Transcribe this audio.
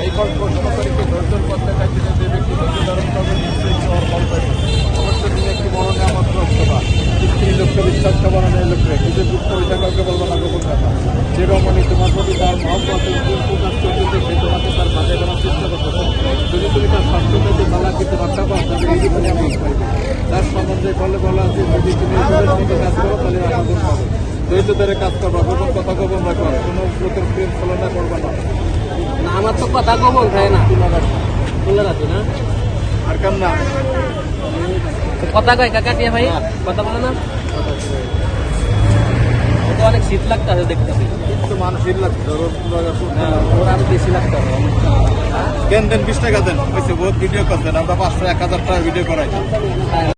এই কল প্রশ্নকারীকে ধৈর্যের করতে চাইছে যে ব্যক্তি ধৈর্য ধারণ করবে নিশ্চয়ই ফল অবশ্য তিনি একটি মরণে আমার সেবা স্ত্রী লোককে বিশ্বাস বলব না গোপন কথা তোমার প্রতি তার কিন্তু পাও তাহলে এই জীবনে আমি পাইবে তার সম্বন্ধে বলে বলা আছে যদি তুমি এভাবে দিকে কাজ করো তাহলে আমাদের পাবে ধৈর্য ধরে কাজ করবা গোপন কথা গোপন রাখবা কোনো ব্রতের প্রেম ছলনা করবা না। আমার তো কথা গোপন থাকে না। বলে রাখি না। আর না কথা কয় কাকা টিয়া ভাই? কথা বলে না? শীত লাগতেছে দেখতেছি কিন্তু মানুষ শীত ধরো হ্যাঁ ওর আরও বেশি লাগতেছে দেন দেন বিশ টাকা দেন। বহুত ভিডিও করছেন আমরা পাঁচশো এক হাজার টাকা ভিডিও করাই